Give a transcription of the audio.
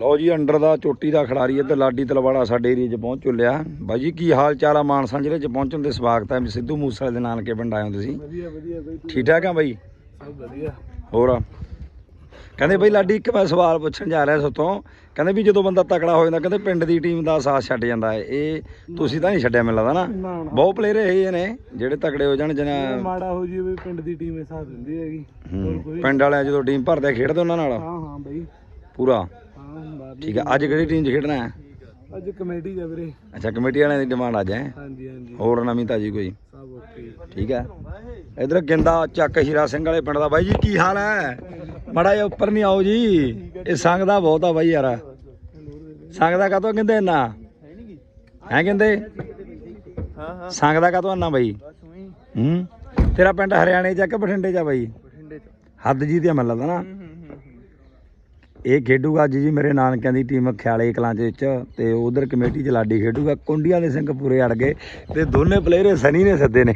ਲਓ ਜੀ ਅੰਡਰ ਦਾ ਚੋਟੀ ਦਾ ਖਿਡਾਰੀ ਇੱਧਰ ਲਾਡੀ ਤਲਵਾੜਾ ਸਾਡੇ ਏਰੀਏ 'ਚ ਪਹੁੰਚ ਚੁੱਲਿਆ ਬਾਈ ਜੀ ਕੀ ਹਾਲ ਚਾਲ ਆ ਮਾਨਸਾ ਜ਼ਿਲ੍ਹੇ 'ਚ? ਪਹੁੰਚਣ ਦੇ ਸਵਾਗਤ ਹੈ ਸਿੱਧੂ ਮੂਸੇਵਾਲੇ ਦੇ ਨਾਨਕੇ ਪਿੰਡ ਆਏ ਹੋ ਤੁਸੀਂ। ਵਧੀਆ ਵਧੀਆ ਬਈ ਠੀਕ ਠਾਕ ਆ ਬਾਈ? ਸਭ ਵਧੀਆ। ਹੋਰ ਕਹਿੰਦੇ ਬਈ ਲਾਡੀ ਇੱਕ ਮੈਂ ਸਵਾਲ ਪੁੱਛਣ ਜਾ ਰਿਹਾ ਸੋਤੋਂ। ਕਹਿੰਦੇ ਵੀ ਜਦੋਂ ਬੰਦਾ ਤਕੜਾ ਹੋ ਜਾਂਦਾ ਕਹਿੰਦੇ ਪਿੰਡ ਦੀ ਟੀਮ ਦਾ ਸਾਥ ਛੱਡ ਜਾਂਦਾ ਹੈ। ਇਹ ਤੁਸੀਂ ਤਾਂ ਨਹੀਂ ਛੱਡਿਆ ਮੈਨੂੰ ਲੱਗਦਾ ਨਾ। ਬਹੁਤ ਪਲੇਅਰ ਇਹ ਨੇ ਜਿਹੜੇ ਤਕੜੇ ਹੋ ਜਾਣ ਜੇ ਜਿਹਨਾਂ ਮਾੜਾ ਹੋ ਜੀ ਵੀ ਪਿੰਡ ਦੀ ਟੀਮ ਇਹ ਸਾਥ ਦਿੰਦੀ ਹੈਗੀ। ਪਿੰਡ ਵਾਲਿਆਂ ਜਦੋਂ ਟੀਮ ਭਰਦੇ ਖੇਡਦੇ ਉਹਨਾਂ ਨਾਲ? ਹਾਂ ਹਾਂ ਬਈ। ਪੂਰਾ? ਠੀਕ ਹੈ ਅੱਜ ਕਿਹੜੀ ਟੀਮ 'ਚ ਖੇਡਣਾ ਹੈ? ਅੱਜ ਕਮੇਟੀ ਜਾ ਵੀਰੇ। ਅੱਛਾ ਕਮੇਟੀ ਵਾਲਿਆਂ ਦੀ ਡਿਮਾਂਡ ਅੱਜ ਹੈ? ਹਾਂਜੀ ਹਾਂਜੀ। ਹੋਰ ਨਵੀਂ ਤਾਜੀ ਕੋਈ? ਸਭ ਓਕੇ। ਠੀਕ ਹੈ ਇਧਰ ਗਿੰਦਾ ਚੱਕ ਹੀਰਾ ਸਿੰਘ ਵਾਲੇ ਪਿੰਡ ਦਾ। ਬਾਈ ਜੀ ਕੀ ਹਾਲ ਹੈ? ਮੜਾ ਜਿਹਾ ਉੱਪਰ ਨਹੀਂ ਆਓ ਜੀ। ਇਹ ਸੰਗ ਦਾ ਬਹੁਤ ਆ ਬਾਈ ਯਾਰ। ਸੰਗ ਦਾ ਕਾਤੋਂ ਕਹਿੰਦੇ ਇੰਨਾ? ਹੈ ਕਹਿੰਦੇ ਹਾਂ ਹਾਂ ਸੰਗ ਦਾ ਕਾਤੋਂ ਇੰਨਾ ਬਾਈ? ਹੂੰ। ਤੇਰਾ ਪਿੰਡ ਹਰਿਆਣੇ ਚ ਆ ਕਿ ਬਠਿੰਡੇ ਚ ਆ ਬਾਈ? ਬਠਿੰਡੇ ਚ। ਹੱਦ ਜੀ ਤੇ ਲੱਗਦਾ ਨਾ। ਇਹ ਖੇਡੂਗਾ ਅੱਜ ਜੀ ਮੇਰੇ ਨਾਨਕਿਆਂ ਦੀ ਟੀਮ ਖਿਆਲੇ ਕਲਾਂ ਦੇ ਵਿੱਚ ਤੇ ਉਧਰ ਕਮੇਟੀ ਚ ਲਾਡੀ ਖੇਡੂਗਾ, ਕੁੰਡੀਆਂ ਦੇ ਸਿੰਘ ਪੂਰੇ ਅੜ ਗਏ ਤੇ ਦੋਨੇ ਪਲੇਅਰ ਸਨੀ ਨੇ ਸੱਦੇ ਨੇ।